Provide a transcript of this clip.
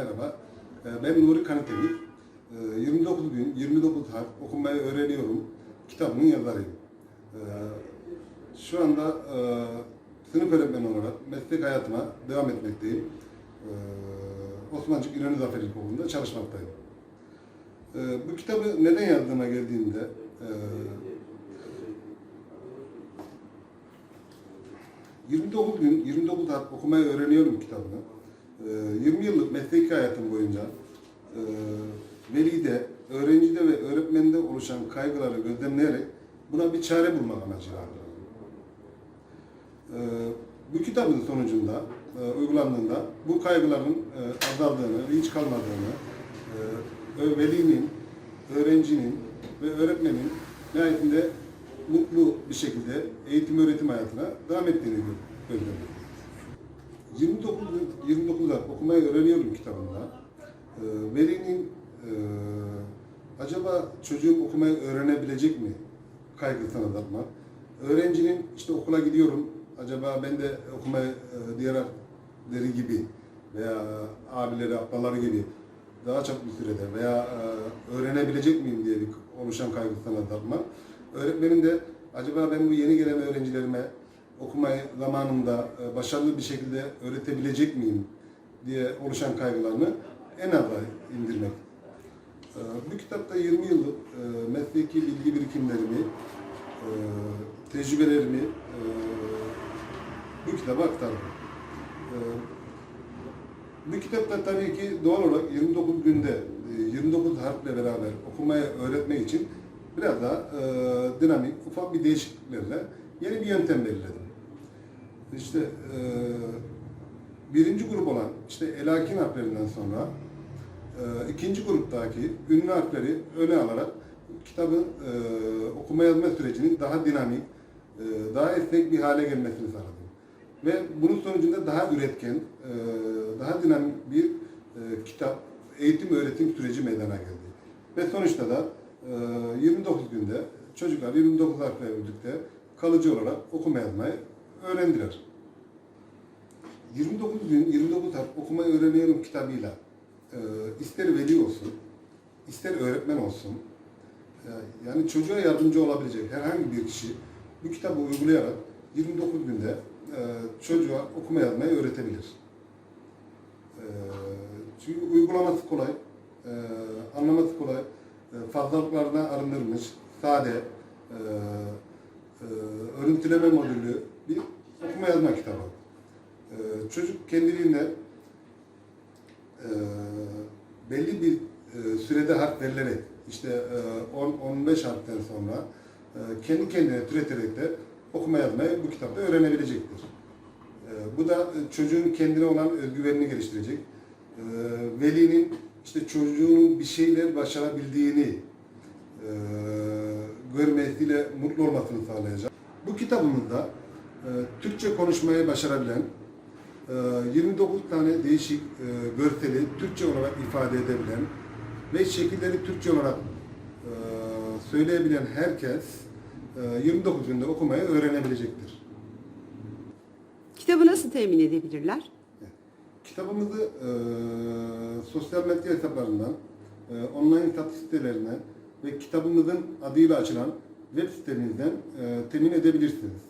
merhaba. Ee, ben Nuri Kanıtemiz. Ee, 29 gün, 29 harf okumayı öğreniyorum. Kitabının yazarıyım. Ee, şu anda e, sınıf öğretmeni olarak meslek hayatıma devam etmekteyim. Ee, Osmancık İnönü Zafer İlkokulu'nda çalışmaktayım. Ee, bu kitabı neden yazdığıma geldiğimde e, 29 gün, 29 harf okumayı öğreniyorum kitabını. Ee, 20 yıllık mesleki hayatım boyunca e, velide, öğrencide ve öğretmende oluşan kaygıları gözlemleyerek buna bir çare bulmak amacıyla. Ee, bu kitabın sonucunda, e, uygulandığında bu kaygıların e, azaldığını, hiç kalmadığını, velinin, öğrencinin ve öğretmenin nihayetinde mutlu bir şekilde eğitim öğretim hayatına devam ettiğini gö- gözlemliyoruz. 29 gün- 29 ay okumayı öğreniyorum kitabında. Ee, velinin e, acaba çocuğum okumayı öğrenebilecek mi kaygısını azaltmak. Öğrencinin işte okula gidiyorum acaba ben de okumayı e, diğerleri gibi veya abileri, ablaları gibi daha çok bir sürede veya e, öğrenebilecek miyim diye bir oluşan kaygısını azaltmak. Öğretmenin de acaba ben bu yeni gelen öğrencilerime okumayı zamanında e, başarılı bir şekilde öğretebilecek miyim diye oluşan kaygılarını en aza indirmek. E, Bu kitapta 20 yıllık e, mesleki bilgi birikimlerimi, tecrübelerimi bu kitaba aktardım. Bu kitapta tabii ki doğal olarak 29 günde, e, 29 harfle beraber okumayı öğretmek için biraz daha dinamik, ufak bir değişikliklerle yeni bir yöntem belirledim. İşte e, birinci grup olan işte elakin harflerinden sonra e, ikinci gruptaki ünlü harfleri öne alarak kitabın e, okuma yazma sürecinin daha dinamik, e, daha esnek bir hale gelmesini sağladım. Ve bunun sonucunda daha üretken, e, daha dinamik bir e, kitap, eğitim öğretim süreci meydana geldi. Ve sonuçta da e, 29 günde çocuklar 29 harfle birlikte kalıcı olarak okuma yazmayı öğrendiler. 29 gün 29 harf okumayı öğreniyorum kitabıyla e, ister veli olsun, ister öğretmen olsun, e, yani çocuğa yardımcı olabilecek herhangi bir kişi bu kitabı uygulayarak 29 günde e, çocuğa okuma yazmayı öğretebilir. E, çünkü uygulaması kolay, e, anlaması kolay, e, fazlalıklardan arındırılmış, sade, e, e, örüntüleme modülü bir okuma yazma kitabı. E, çocuk kendiliğinden e, belli bir e, sürede harf verilerek işte e, 10-15 harften sonra e, kendi kendine türeterek de okuma yazmayı bu kitapta öğrenebilecektir. E, bu da e, çocuğun kendine olan özgüvenini geliştirecek. E, velinin işte çocuğunun bir şeyler başarabildiğini e, görmesiyle mutlu olmasını sağlayacak. Bu kitabımızda Türkçe konuşmayı başarabilen, e, 29 tane değişik e, görseli Türkçe olarak ifade edebilen ve şekilleri Türkçe olarak e, söyleyebilen herkes e, 29 günde okumayı öğrenebilecektir. Kitabı nasıl temin edebilirler? Kitabımızı e, sosyal medya hesaplarından, e, online satış sitelerinden ve kitabımızın adıyla açılan web sitemizden e, temin edebilirsiniz.